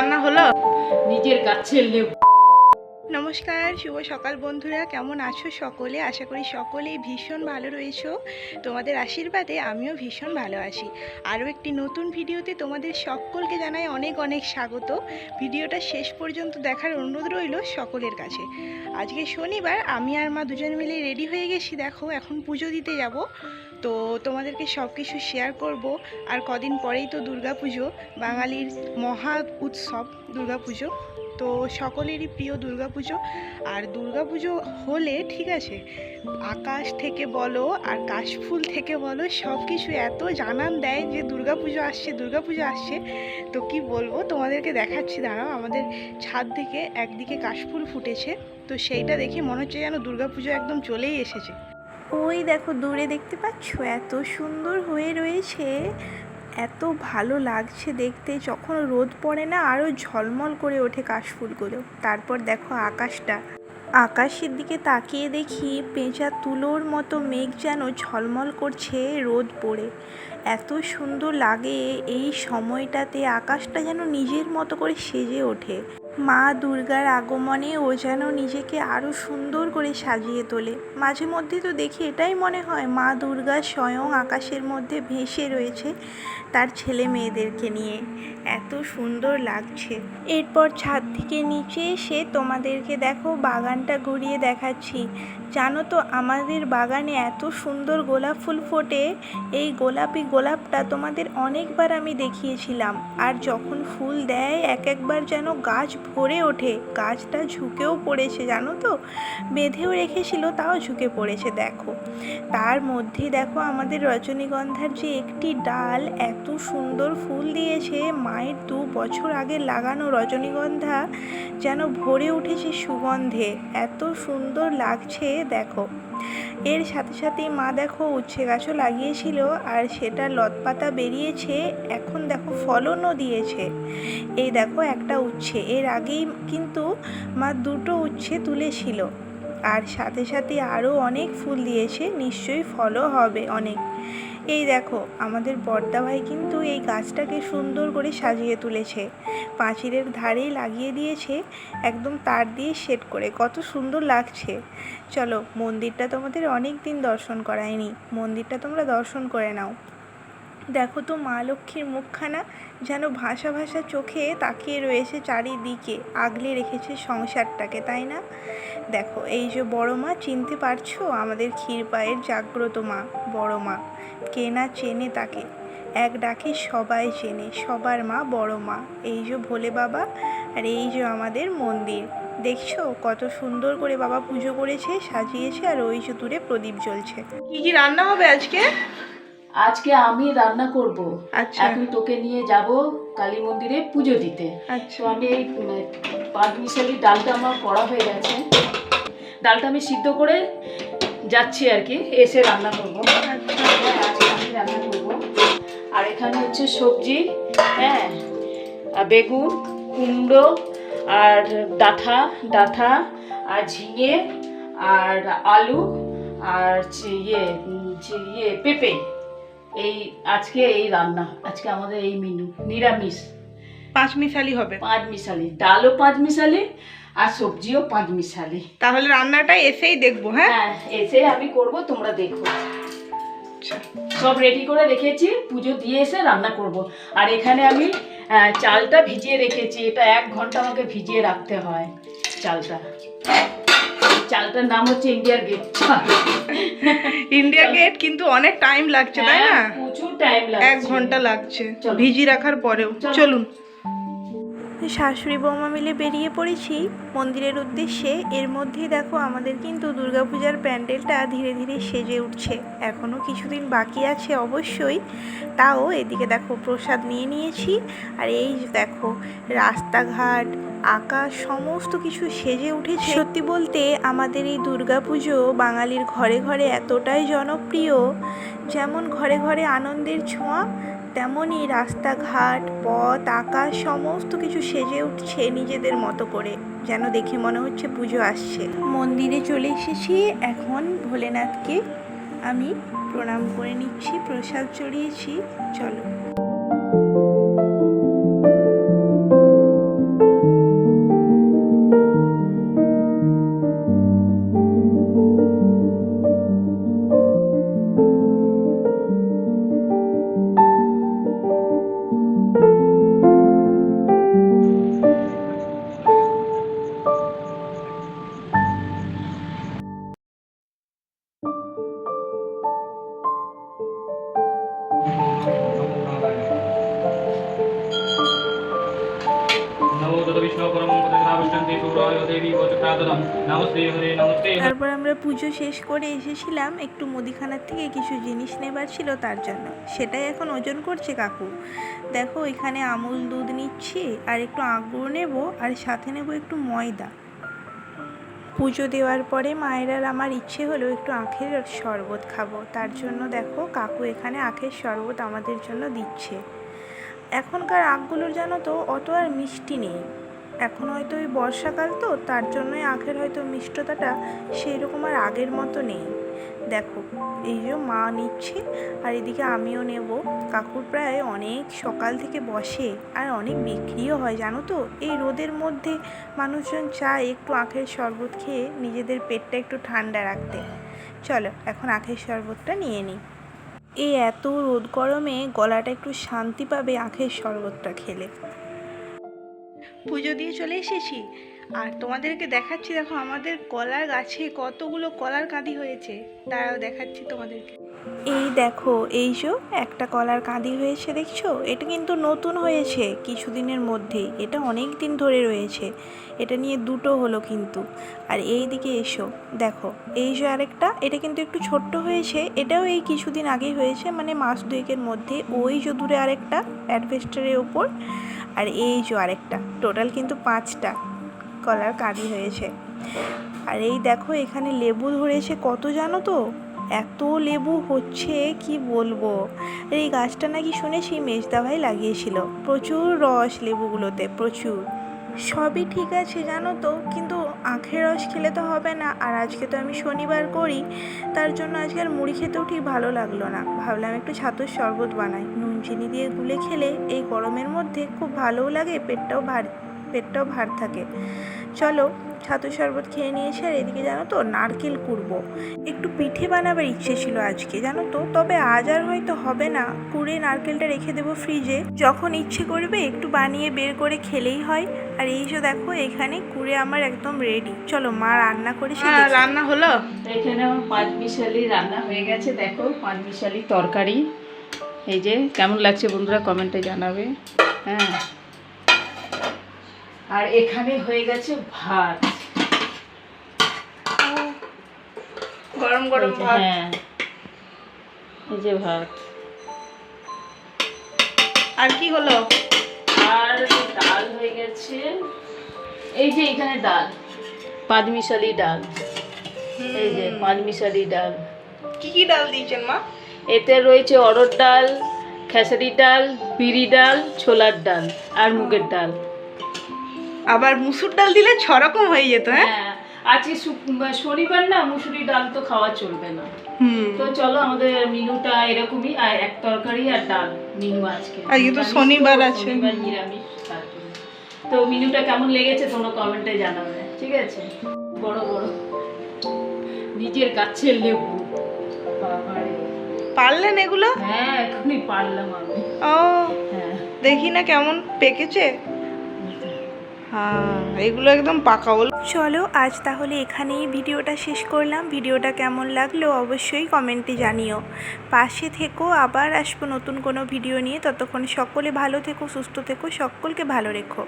রান্না হলো? নিজের গাছের লেবু। নমস্কার শুভ সকাল বন্ধুরা কেমন আছো সকলে? আশা করি সকলেই ভীষণ ভালো রয়েছো। তোমাদের আশীর্বাদে আমিও ভীষণ ভালো আছি। আরও একটি নতুন ভিডিওতে তোমাদের সকলকে জানাই অনেক অনেক স্বাগত। ভিডিওটা শেষ পর্যন্ত দেখার অনুরোধ রইল সকলের কাছে। আজকে শনিবার আমি আর মা দুজন মিলে রেডি হয়ে গেছি। দেখো এখন পুজো দিতে যাব। তো তোমাদেরকে সব কিছু শেয়ার করব। আর কদিন পরেই তো দুর্গাপুজো, বাঙালির মহা উৎসব দুর্গাপুজো। তো সকলেরই প্রিয় দুর্গাপুজো। আর দুর্গাপুজো হলে, ঠিক আছে, আকাশ থেকে বলো আর কাশফুল থেকে বলো সব কিছু এত জানান দেয় যে দুর্গাপুজো আসছে দুর্গাপুজো আসছে। তো কি বলব, তোমাদেরকে দেখাচ্ছি, দাঁড়াও, আমাদের ছাদ থেকে একদিকে কাশফুল ফুটেছে। তো সেইটা দেখে মনে হচ্ছে যেন দুর্গাপুজো একদম চলেই এসেছে। ওই দেখো দূরে দেখতে পাচ্ছ? এত সুন্দর হয়ে রয়েছে। এত ভালো লাগছে দেখতে। যখন রোদ পড়ে না আরও ঝলমল করে ওঠে কাশফুলগুলো। তারপর দেখো আকাশটা। আকাশের দিকে তাকিয়ে দেখি পেঁচা তুলোর মতো মেঘ যেন ঝলমল করছে রোদ পড়ে। এত সুন্দর লাগে এই সময়টাতে আকাশটা যেন নিজের মতো করে সেজে ওঠে। মা দুর্গার আগমনে ও যেন নিজেকে আরও সুন্দর করে সাজিয়ে তোলে। মাঝে মধ্যে তো দেখি এটাই মনে হয়, মা দুর্গা স্বয়ং আকাশের মধ্যে ভেসে রয়েছে তার ছেলে মেয়েদেরকে নিয়ে। এত সুন্দর লাগছে। এরপর ছাদ থেকে নিচে এসে তোমাদেরকে দেখো, বাগানটা ঘুরিয়ে দেখাচ্ছি। জানো তো আমাদের বাগানে এত সুন্দর গোলাপ ফুল ফোটে। এই গোলাপি গোলাপটা তোমাদের অনেকবার আমি দেখিয়েছিলাম। আর যখন ফুল দেয়, এক একবার যেন গাছ ভরে ওঠে। গাছটা ঝুঁকেও পড়েছে, জানো তো? বেঁধেও রেখেছিল, তাও ঝুঁকে পড়েছে, দেখো। তার মধ্যে দেখো আমাদের রজনীগন্ধার যে একটি ডাল, এত সুন্দর ফুল দিয়েছে। মায়ের দু বছর আগে লাগানো রজনীগন্ধা যেন ভরে উঠেছে সুগন্ধে। এত সুন্দর লাগছে দেখো। এর সাথে সাথেই মা দেখো উচ্ছে গাছও লাগিয়েছিল আর সেটা লতপাতা বেরিয়েছে, এখন দেখো ফলনও দিয়েছে। এই দেখো একটা উচ্ছে, এর আগেই কিন্তু মা দুটো উচ্ছে তুলেছিল। আর সাথে সাথে আরও অনেক ফুল দিয়েছে, নিশ্চয়ই ফলও হবে অনেক। এই দেখো, আমাদের বর্দা ভাই কিন্তু এই গাছটাকে সুন্দর করে সাজিয়ে তুলেছে। পাঁচিলের ধারেই লাগিয়ে দিয়েছে, একদম তার দিয়ে সেট করে। কত সুন্দর লাগছে। চলো, মন্দিরটা তোমাদের অনেক দিন দর্শন করায়নি। মন্দিরটা তোমরা দর্শন করে নাও। দেখো তো মা লক্ষ্মীর মুখখানা যেন ভাষা ভাষা চোখে তাকিয়ে রয়েছে চারিদিকে। আগলে রেখেছে সংসারটাকে, তাই না? দেখো এই যে বড় মা চিনতে পারছ? আমাদের ক্ষীরপায়ের জাগ্রত মা বড় মা। কে না চেনে তাকে? এক ডাকে সবাই চেনে সবার মা বড় মা। এই যে ভোলে বাবা আর এই যে আমাদের মন্দির। দেখছ? কত সুন্দর করে বাবা পুজো করেছে সাজিয়েছে আর ওই যে দূরে প্রদীপ জ্বলছে। কি কি রান্না হবে আজকে? আজকে আমি রান্না করব। আচ্ছা। এখন তোকে নিয়ে যাব কালী মন্দিরে পুজো দিতে। আচ্ছা। আমি এই পাঁচ মিশালি ডালটা আমার করা হয়ে গেছে। ডালটা আমি সিদ্ধ করে যাচ্ছি আর কি, এসে রান্না করব। রান্না করব আর এখানে হচ্ছে সবজি হ্যাঁ বেগুন, কুমড়ো, আর ডাঁটা ডাঁটা আর ঝিঙে, আর আলু, আর ইয়ে ইয়ে পেঁপে। এই আজকে এই রান্না, আজকে আমাদের এই মেনু নিরামিষ। পাঁচ মিশালি হবে। পাঁচ মিশালি ডালও পাঁচ মিশালি আর সবজিও পাঁচ মিশালি। তাহলে রান্নাটা এসেই দেখব হ্যাঁ? হ্যাঁ এসে আমি করব তোমরা দেখো। আচ্ছা। সব রেডি করে রেখেছি পুজো দিয়ে এসে রান্না করব। আর এখানে আমি চালটা ভিজিয়ে রেখেছি এটা এক ঘণ্টা আমাকে ভিজিয়ে রাখতে হয় চালটা। চালটার নাম হচ্ছে ইন্ডিয়ার গেট ইন্ডিয়া গেট কিন্তু অনেক টাইম লাগছে তাই না? হ্যাঁ, প্রচুর টাইম লাগে এক ঘণ্টা লাগছে চলো। ভিজি রাখার পরেও। চলুন। শাশুড়ি বৌমা মিলে বেরিয়ে পড়েছি। মন্দিরের উদ্দেশ্যে। এর মধ্যেই দেখো, আমাদের কিন্তু দুর্গাপূজার প্যান্ডেলটা ধীরে ধীরে সেজে উঠছে। এখনও কিছুদিন বাকি আছে অবশ্যই। তাও এদিকে দেখো, প্রসাদ নিয়ে নিয়েছি। আর এই দেখো, রাস্তাঘাট, আকাশ, সমস্ত কিছু সেজে উঠেছে। সত্যি বলতে আমাদের এই দুর্গাপুজো বাঙালির ঘরে ঘরে এতটাই জনপ্রিয়, যেমন ঘরে ঘরে আনন্দের ছোঁয়া তেমনই রাস্তাঘাট, পথ, আকাশ, সমস্ত কিছু সেজে উঠছে নিজেদের মতো করে। যেন দেখে মনে হচ্ছে পুজো আসছে। মন্দিরে চলে এসেছি। এখন ভোলেনাথকে আমি প্রণাম করে নিচ্ছি, প্রসাদ চড়িয়েছি। চলো। তারপর আমরা পুজো শেষ করে এসেছিলাম, একটু মুদিখানার থেকে কিছু জিনিস নেবার ছিল তার জন্য। সেটাই এখন ওজন করছে কাকু। দেখো, এখানে আমুল দুধ নিচ্ছি, আর একটু আঙুর নেব, আর সাথে নেব একটু ময়দা। পুজো দেওয়ার পরে মায়ের আর আমার ইচ্ছে হলো একটু আখের শরবত খাব। তার জন্য দেখো, কাকু এখানে আখের শরবত আমাদের জন্য দিচ্ছে। এখনকার আখগুলোর জানো তো, অত আর মিষ্টি নেই। এখন হয়তো ওই বর্ষাকাল তো, তার জন্যই আখের হয়তো মিষ্টতাটা সেই রকম আর আগের মতো নেই। দেখো, এই যে মা নিচ্ছে আর এদিকে আমিও নেব। কাকুর প্রায় অনেক সকাল থেকে বসে আর অনেক বিক্রিও হয়, জানো তো? এই রোদের মধ্যে মানুষজন চায় একটু আখের শরবত খেয়ে নিজেদের পেটটা একটু ঠান্ডা রাখতে। চলো, এখন আখের শরবতটা নিয়ে নিই। এই এত রোদ গরমে গলাটা একটু শান্তি পাবে আখের শরবতটা খেলে। পুজো দিয়ে চলে এসেছি। আর তোমাদেরকে দেখাচ্ছি, দেখো আমাদের কলার গাছে কতগুলো কলার কাঁদি হয়েছে। তারাও দেখাচ্ছি তোমাদেরকে। এই দেখো, এই যে একটা কলার কাঁদি হয়েছে, দেখছ? এটা কিন্তু নতুন হয়েছে কিছুদিনের মধ্যেই। এটা অনেক দিন ধরে রয়েছে। এটা নিয়ে দুটো হলো কিন্তু। আর এই দিকে এসো, দেখো, এই যে আরেকটা, এটা কিন্তু একটু ছোট্ট হয়েছে। এটাও এই কিছুদিন আগেই হয়েছে মানে মাস দুয়েকের মধ্যে। ওই যে দূরে আরেকটা, অ্যাডভেস্টারের ওপর। আর এই যে আরেকটা, টোটাল কিন্তু পাঁচটা। কলার কাঁদি হয়েছে। আর এই দেখো, এখানে লেবু ধরেছে কত জানো তো? এত লেবু হচ্ছে, কি বলব? এই গাছটা নাকি শুনেছি মেজদা ভাই লাগিয়েছিল। প্রচুর রস লেবুগুলোতে, প্রচুর। সবই ঠিক আছে জানো তো, কিন্তু আখের রস খেলে তো হবে না। আর আজকে তো আমি শনিবার করি, তার জন্য আজকে আর মুড়ি খেতেও ঠিক ভালো লাগল না। ভাবলাম একটু ছাতুর শরবত বানাই। নুন, চিনি দিয়ে গুলে খেলে এই গরমের মধ্যে খুব ভালোও লাগে, পেটটাও ভার পেটটাও ভার থাকে। চলো ছাতু শরবত খেয়ে নিয়েছি আর এদিকে জানো তো নারকেল কুড়বো। একটু পিঠে বানাবার ইচ্ছে ছিল আজকে জানো তো? তবে আজ আর হয়তো হবে না। কুড়ে নারকেলটা রেখে দেবো ফ্রিজে। যখন ইচ্ছে করবে একটু বানিয়ে বের করে খেলেই হয়। আর এই যে দেখো এখানে কুড়ে আমার একদম রেডি চলো মা রান্না দেখি। হ্যাঁ, রান্না হলো? এখানে আমার পাঁচ মিশালি রান্না হয়ে গেছে দেখো পাঁচ মিশালি তরকারি। এই যে কেমন লাগছে বন্ধুরা কমেন্টে জানাবে। হ্যাঁ। আর এখানে হয়ে গেছে ভাত। গরম গরম ভাত। হ্যাঁ এই যে ভাত। আর কি হলো? আর ডাল হয়ে গেছে। এই যে এখানে ডাল পাঁচ মিশালি ডাল। এই যে পাঁচ মিশালি ডাল। কি কি ডাল দিয়েছেন মা? এতে রয়েছে অরড় ডাল খেসারি ডাল বিড়ি ডাল ছোলার ডাল আর মুগের ডাল। আবার মুসুর ডাল দিলে ছ রকম হয়ে যেত হ্যাঁ? হ্যাঁ আজকে শনিবার না মুসুরি ডাল তো খাওয়া চলবে না। হুম। তো চলো আমাদের মেনুটা এরকমই আর এক তরকারি আর ডাল মেনু আজকে। আজকে তো শনিবার আছে। শনিবার নিরামিষ তো মেনুটা কেমন লেগেছে তোমরা কমেন্টে জানাবে ঠিক আছে? বড় বড়। নিজের গাছের লেবু পারলেন এগুলো? হ্যাঁ এখনই পারলাম আমি। ও হ্যাঁ। দেখি না কেমন পেকেছে। হ্যাঁ এগুলো একদম পাকা বল চলো, আজ তাহলে এখানেই ভিডিওটা শেষ করলাম। ভিডিওটা কেমন লাগল অবশ্যই কমেন্টে জানিও। পাশে থেকো, আবার আসব নতুন কোনো ভিডিও নিয়ে। ততক্ষণ সকলে ভালো থেকো, সুস্থ থেকো, সকলকে ভালো রেখো।